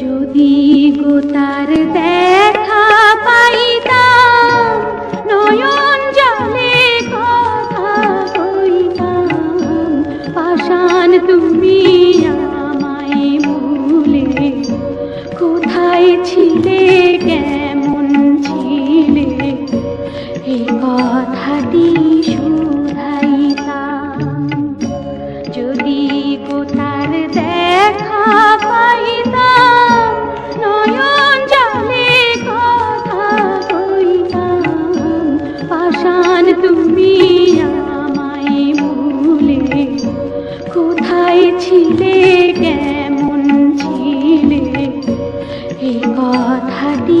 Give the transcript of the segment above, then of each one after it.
যদি গোতার দেখা পাইতাম, নয়ন জলে কথা কইতাম, পাষাণ তুমি আমায় ভুলে কোথায় ছিলে, কেমন ছিলে? এই কথাটি শুধাইতাম। যদি কথাটি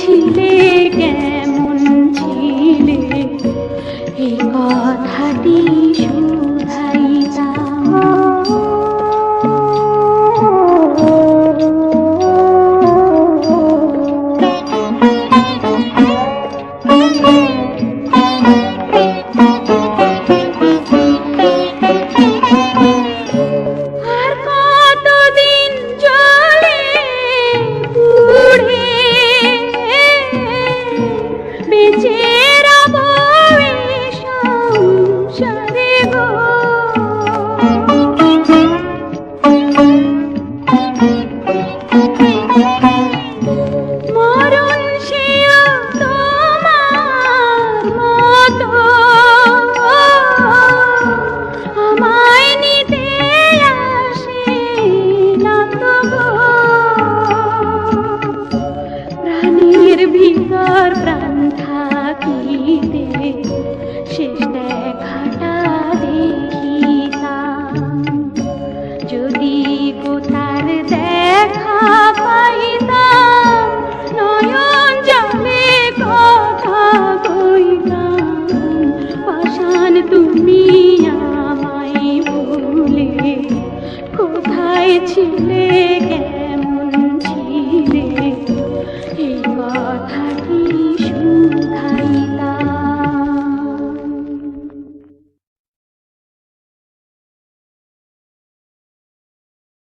ছিলে peixes.